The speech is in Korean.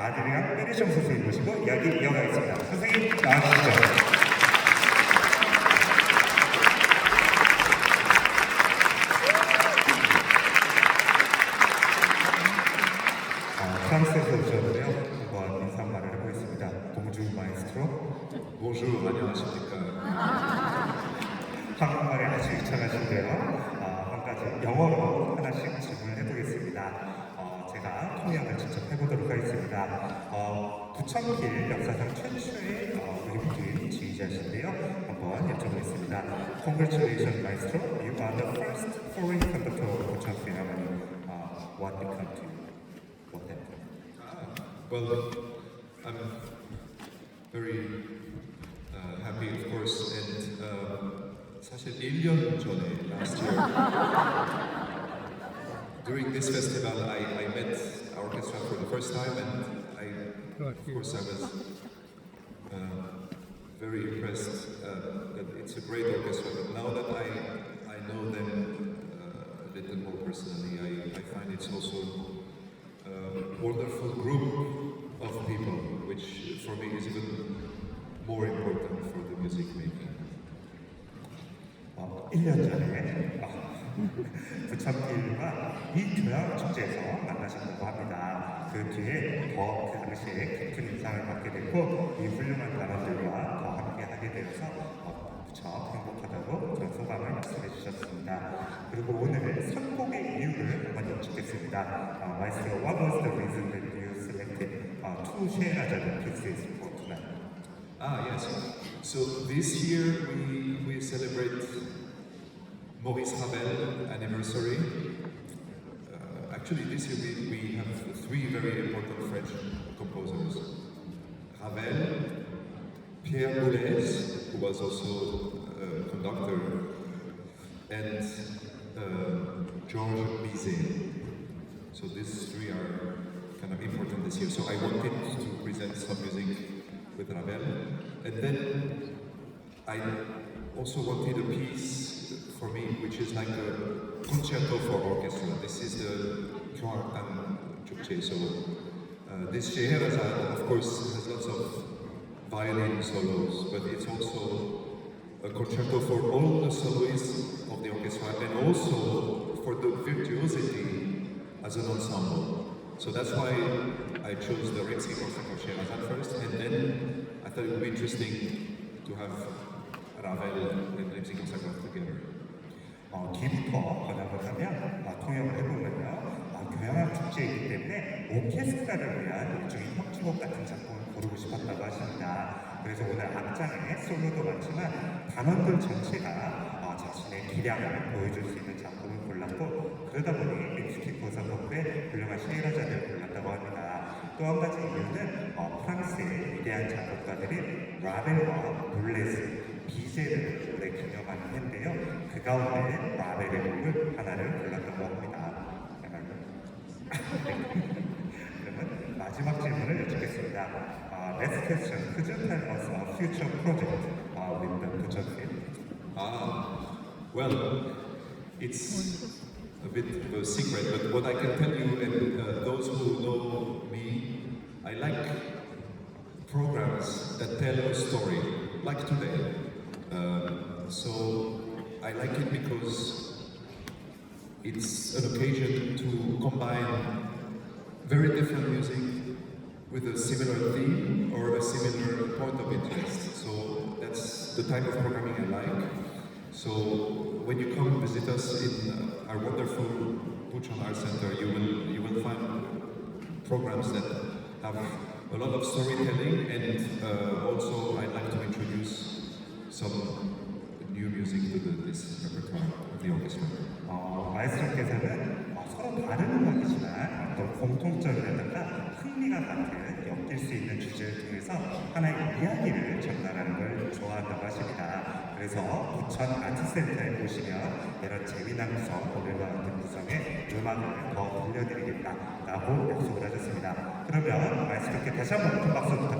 아드리안 페리션 선생님 모시고 이야기 이어가겠습니다. 선생님 나와주시죠. 아, 프랑스에서 오셨는데요. 한번 인사말을 해보겠습니다. 봉주 마이스트로. Bonjour, 안녕하십니까. 한국말에 아주 유창하신데요. 아, 한 가지 영어로 하나씩 질문을 해보겠습니다. 어, 제가 통역을 직접 해보도록 하겠습니다. 어, 부천길 역사상 최초의 어, 외국인 지휘자신데요. 한번 여쭤보겠습니다. Congratulations, Maestro. You are the first foreign conductor of Bucheon Philharmonic. Uh, what become to you? What happened? Well, I'm very uh, happy, of course, and um, 사실 1년 전에, last year, during this festival, I, I met our orchestra for the first time, and I, of course, I was uh, very impressed uh, that it's a great orchestra. But now that I, I know them uh, a little more personally, I, I find it's also a wonderful group of people, which for me is even more important for the music making. 어, 1년 전에 어, 부천길과 이 교양 축제에서 만나셨다고 합니다. 그 뒤에 더그 당시에 깊은 인상을 받게 됐고 이 훌륭한 단원들과 더 함께 하게 되어서 어, 무척 행복하다고 그런 소감을 말씀해 주셨습니다. 그리고 오늘 선곡의 이유를 한번 여쭙겠습니다. 어, 마이스터, what was the reason that you selected uh, two Sherazade pieces for tonight? Ah, yes. So this year we, we celebrate Maurice Ravel anniversary. Uh, actually, this year we, we have three very important French composers Ravel, Pierre Boulez, who was also a conductor, and uh, Georges Bizet. So these three are kind of important this year. So I wanted to present some music with Ravel, and then I also wanted a piece for me, which is like a concerto for orchestra. This is the Kyoartan Chukche. So uh, this Scheherazade, of course, has lots of violin solos, but it's also a concerto for all the soloists of the orchestra and also for the virtuosity as an ensemble. So that's why I chose the concert for Scheherazade first, and then I thought it would be interesting to have Ritzy concert together. 어, 뒤부터 번역을 하면 어, 통역을 해보면요 어, 교향악 축제이기 때문에 오케스트라를 위한 일종의 협주곡 같은 작품을 고르고 싶었다고 하십니다. 그래서 오늘 악장에 솔로도 많지만 단원들 전체가 어, 자신의 기량을 보여줄 수 있는 작품을 골랐고 그러다 보니 믹스키 고사곡의 훌륭한 합니다. 또 한 가지 이유는 어, 프랑스의 위대한 작곡가들이 라벨과 볼레스, 비제를 올해 기념하는 해인데요. 그 가운데 라벨의 곡을 하나를 골랐다고 합니다. 그러면 마지막 질문을 여쭙겠습니다. 아, next question. Could you tell us a future project uh, with the Bucheon Film? Ah, well, it's a bit of a secret, but what I can tell you, and uh, those who know me, I like programs that tell a story, like today. Uh, so I like it because it's an occasion to combine very different music with a similar theme or a similar point of interest. So that's the type of programming I like. So when you come visit us in our wonderful Bucheon Art Center, you will you will find programs that have a lot of storytelling, and uh, also I like to introduce some new music to the, this repertoire of the orchestra. 어, 마에스트로께서는 어, 서로 다른 음악이지만 어떤 공통점이라든가 흥미가 같은 엮일 수 있는 주제를 통해서 하나의 이야기를 전달하는 걸 좋아한다고 하십니다. 그래서 부천 아트센터에 오시면 이런 재미난 구성, 오늘과 같은 구성의 음악을 더 들려드리겠다라고 약속을 하셨습니다. 그러면 마에스트로께 다시 한번 큰 박수 부탁드립니다.